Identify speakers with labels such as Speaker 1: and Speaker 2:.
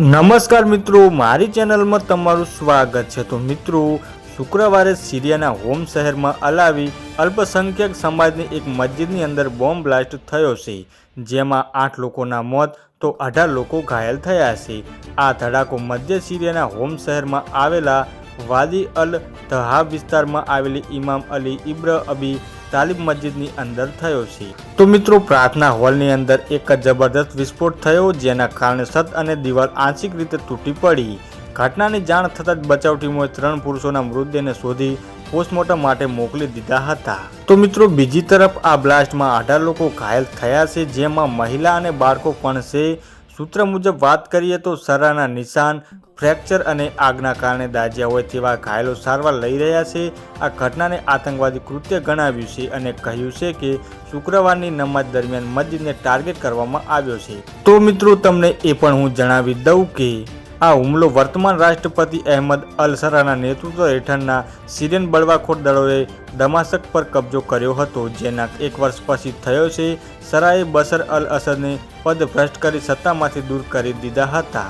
Speaker 1: નમસ્કાર મિત્રો, મારી ચેનલમાં તમારું સ્વાગત છે. તો મિત્રો, શુક્રવારે સિરિયાના હોમ શહેરમાં અલાવી અલ્પસંખ્યક સમાજની એક મસ્જિદની અંદર બોમ્બ બ્લાસ્ટ થયો છે. જેમાં આઠ લોકોના મોત, તો અઢાર લોકો ઘાયલ થયા છે. આ ધડાકો મધ્ય સિરિયાના હોમ શહેરમાં આવેલા વાદી અલ ધહાબ વિસ્તારમાં આવેલી ઇમામ અલી ઇબ્ર અબી તાલિબ મસ્જિદની અંદર થયો છે. તો મિત્રો, પ્રાર્થના હોલની અંદર એક જ જબરદસ્ત વિસ્ફોટ થયો, જેના કારણે છત અને દિવાલ આંશિક રીતે તૂટી પડી. ઘટનાની જાણ થતાં જ બચાવ ટીમોએ ત્રણ પુરુષોના મૃતદેહને શોધી પોસ્ટમોર્ટમ માટે મોકલી દીધા હતા. તો મિત્રો, બીજી તરફ આ બ્લાસ્ટમાં અઢાર લોકો ઘાયલ થયા છે, જેમાં મહિલા અને બાળકો પણ છે. સૂત્ર મુજબ વાત કરીએ તો સરાના નિશાન, ફ્રેક્ચર અને આગના કારણે દાજ્યા હોય તેવા ઘાયલો સારવાર લઈ રહ્યા છે. આ ઘટનાને આતંકવાદી કૃત્ય ગણાવ્યું છે અને કહ્યું છે કે શુક્રવારની નમાજ દરમિયાન મસ્જિદને ટાર્ગેટ કરવામાં આવ્યો છે. તો મિત્રો, તમને એ પણ હું જણાવી દઉં કે આ હુમલો વર્તમાન રાષ્ટ્રપતિ અહેમદ અલ સરાના નેતૃત્વ હેઠળના સિરિયન બળવાખોર દળોએ દમાસક પર કબજો કર્યો હતો, જેના એક વર્ષ પછી થયો છે. સરાએ બસર અલ અસદને પદભ્રષ્ટ કરી સત્તામાંથી દૂર કરી દીધા હતા.